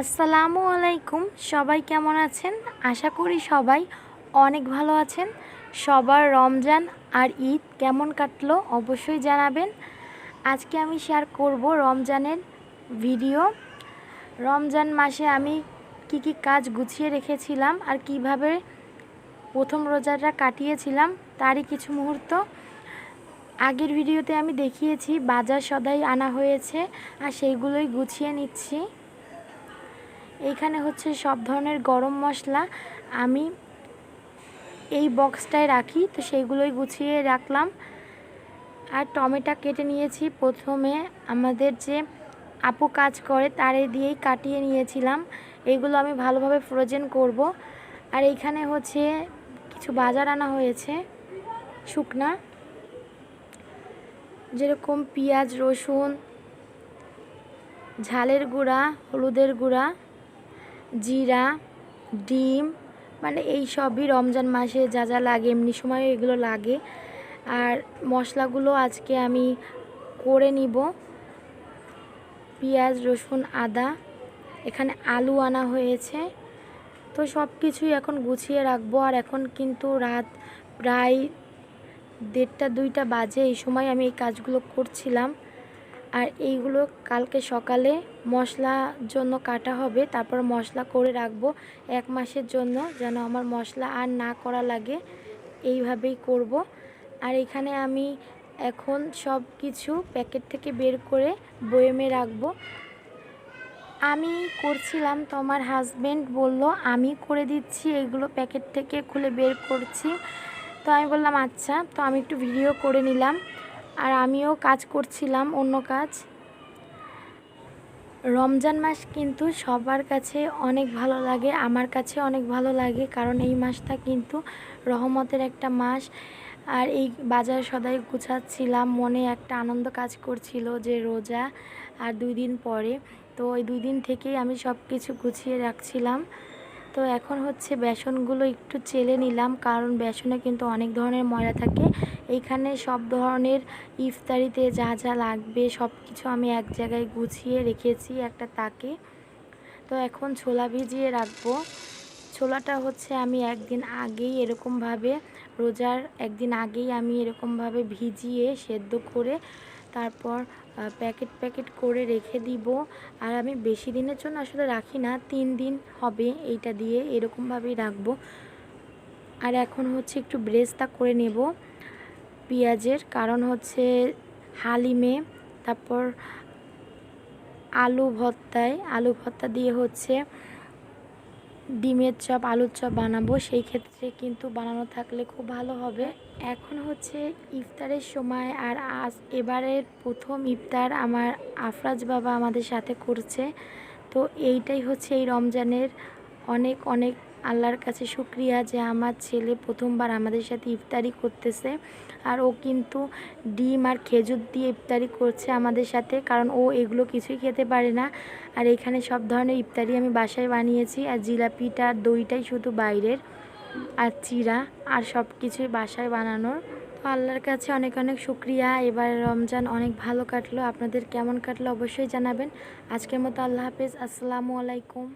আসসালামু আলাইকুম। সবাই কেমন আছেন? আশা করি সবাই অনেক ভালো আছেন। সবার রমজান আর ঈদ কেমন কাটলো অবশ্যই জানাবেন। আজকে আমি শেয়ার করব রমজানের ভিডিও রমজান মাসে আমি কি কি কাজ গুছিয়ে রেখেছিলাম আর কীভাবে প্রথম রোজাটা কাটিয়েছিলাম তারই কিছু মুহূর্ত। আগের ভিডিওতে আমি দেখিয়েছি, বাজার সদাই আনা হয়েছে আর সেইগুলোই গুছিয়ে নিচ্ছি। এইখানে হচ্ছে সব ধরনের গরম মশলা আমি এই বক্সটায় রাখি। তো সেইগুলোই গুছিয়ে রাখলাম। আর টমেটো কেটে নিয়েছি। প্রথমে আমাদের যে আপু কাজ করে, তারে দিয়েই কাটিয়ে নিয়েছিলাম। এগুলো আমি ভালোভাবে ফ্রোজেন করব। আর এইখানে হচ্ছে কিছু বাজার আনা হয়েছে, শুকনা। যেরকম পেঁয়াজ, রসুন, ঝালের গুঁড়া, হলুদের গুঁড়া। জিরা, ডিম মানে এই সবই রমজান মাসে যা যা লাগে, এমনি সময় এগুলো লাগে। আর মশলাগুলো আজকে আমি করে নিব। পেঁয়াজ, রসুন, আদা, এখানে আলু আনা হয়েছে। তো সব কিছুই এখন গুছিয়ে রাখব। আর এখন কিন্তু রাত প্রায় দেড়টা, দুইটা বাজে, এই সময় আমি এই কাজগুলো করছিলাম। আর এইগুলো কালকে সকালে মশলার জন্য কাটা হবে। তারপর মশলা করে রাখব এক মাসের জন্য যেন আমার মশলা আর না করা লাগে। এইভাবেই করব। আর এখানে আমি এখন সব কিছু প্যাকেট থেকে বের করে বয়েমে রাখব। আমি করছিলাম তো আমার হাজব্যান্ড বলল, আমি করে দিচ্ছি এগুলো প্যাকেট থেকে খুলে বের করছি। তো আমি বললাম আচ্ছা। তো আমি একটু ভিডিও করে নিলাম। আর আমিও কাজ করছিলাম, অন্য কাজ। রমজান মাস কিন্তু সবার কাছে অনেক ভালো লাগে, আমার কাছে অনেক ভালো লাগে, কারণ এই মাসটা কিন্তু রহমতের একটা মাস। আর এই বাজার সদাই গুছাচ্ছিলাম, মনে একটা আনন্দ কাজ করছিল যে রোজা আর দুই দিন পরে। তো ওই দুই দিন থেকেই আমি সব কিছু গুছিয়ে রাখছিলাম। তো এখন হচ্ছে বেসনগুলো একটু চেলে নিলাম, কারণ বেসনে কিন্তু অনেক ধরনের ময়লা থাকে। এইখানে সব ধরনের ইফতারিতে যা যা লাগবে সব কিছু আমি এক জায়গায় গুছিয়ে রেখেছি একটা তাকে। তো এখন ছোলা ভিজিয়ে রাখব। ছোলাটা হচ্ছে আমি একদিন আগেই এরকমভাবে, রোজার একদিন আগেই আমি এরকমভাবে ভিজিয়ে সেদ্ধ করে তারপর প্যাকেট প্যাকেট করে রেখে দিব। আর আমি বেশি দিনের জন্য আসলে রাখি না, তিন দিন হবে এইটা দিয়ে এরকমভাবেই রাখব। আর এখন হচ্ছে একটু ব্রেস্তা করে নেব পেঁয়াজের, কারণ হচ্ছে হালিমে, তারপর আলু ভর্তায়, আলু ভর্তা দিয়ে হচ্ছে ডিমের চপ, আলুর চপ বানাবো। সেই ক্ষেত্রে কিন্তু বানানো থাকলে খুব ভালো হবে। এখন হচ্ছে ইফতারের সময় আর আজ এবারের প্রথম ইফতার আমার আফরাজ বাবা আমাদের সাথে করছে। তো এইটাই হচ্ছে এই রমজানের অনেক অনেক আল্লাহর কাছে শুক্রিয়া যে আমার ছেলে প্রথমবার আমাদের সাথে ইফতারি করতেছে। আর ও কিন্তু ডিম আর খেজুর দিয়ে ইফতারি করছে আমাদের সাথে, কারণ ও এগুলো কিছুই খেতে পারে না। আর এখানে সব ধরনের ইফতারি আমি বাসায় বানিয়েছি, আর জিলাপিটা আর দইটাই শুধু বাইরের, আর চিরা আর সব কিছুই বাসায় বানানোর। তো আল্লাহর কাছে অনেক অনেক শুক্রিয়া, এবার রমজান অনেক ভালো কাটলো, আপনাদের কেমন কাটলো অবশ্যই জানাবেন। আজকের মতো আল্লাহ হাফেজ, আসসালামু আলাইকুম।